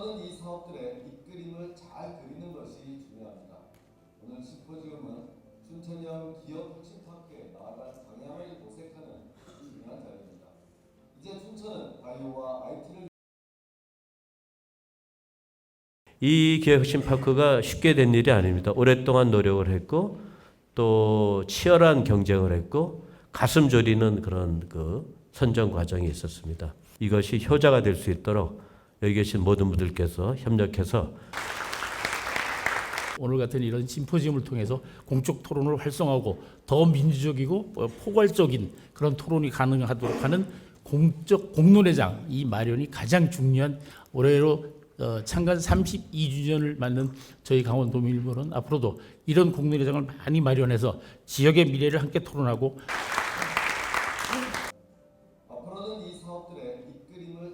저는 이 사업들의 밑그림을 잘 그리는 것이 중요합니다. 오늘 심포지움은 춘천형 기업 혁신학교에 나아갈 방향을 모색하는 중요한 자리입니다. 이제 춘천은 바이오와 IT를 이 기업혁신파크가 쉽게 된 일이 아닙니다. 오랫동안 노력을 했고 또 치열한 경쟁을 했고 가슴 졸이는 그런 그 선정 과정이 있었습니다. 이것이 효자가 될 수 있도록 여기 계신 모든 분들께서 협력해서 오늘 같은 이런 심포지움을 통해서 공적 토론을 활성화하고 더 민주적이고 어, 포괄적인 그런 토론이 가능하도록 하는 공적 공론회장 이 마련이 가장 중요한 올해로 어, 창간 32주년을 맞는 저희 강원도민일보는 앞으로도 이런 공론회장을 많이 마련해서 지역의 미래를 함께 토론하고 앞으로는 이 사업들의 그리는